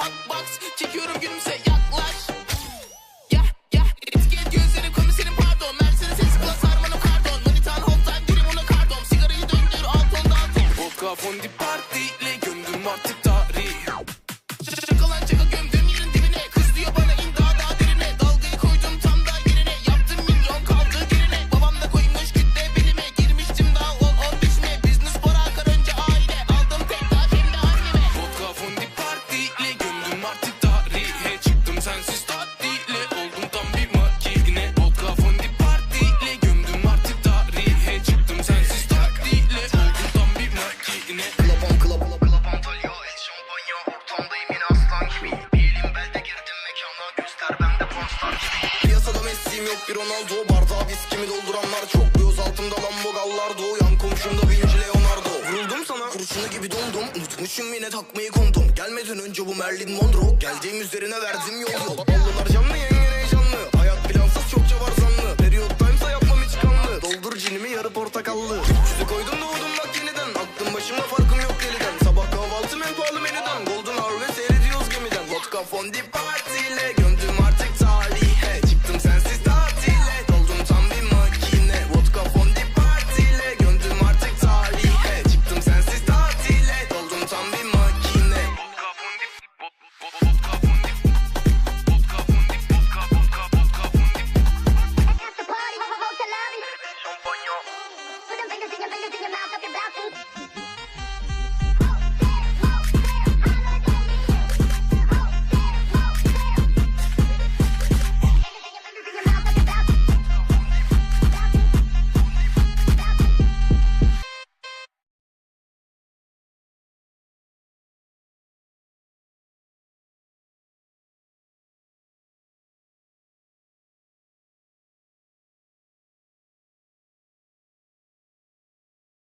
hot box. Çekiyorum gülümse yaklaş. Ya ya Eski et komiserim pardon. Mercedes S plus harmanım kardon Manitan hot time dilim Sigarayı döndür alt onda alton Vodka Rakibim yok bir Ronaldo Bardağı viskimi dolduranlar çok. Göz altımda Lambo Gallardo Yan komşumda Vinci Leonardo. Vuruldum sana kurşunu gibi dondum. Unutmuşum yine takmayı kondum. Gelmeden önce bu Merlin Monroe. Geldiğim üzerine verdim yol yol Ballılar canlı yengen heyecanlı. Hayat plansız çokça var zanlı. Period time'sa yapmam hiç kanlı. Doldur cinimi yarı portakallı. Küçüsü koydum doğdum bak yeniden. Aklım başımda farkım yok deliden Sabah kahvaltı en pahalı menüden. Golden Hour ve seyrediyoruz gemiden. Vodka fondip them fingers in your mouth, up your mouth.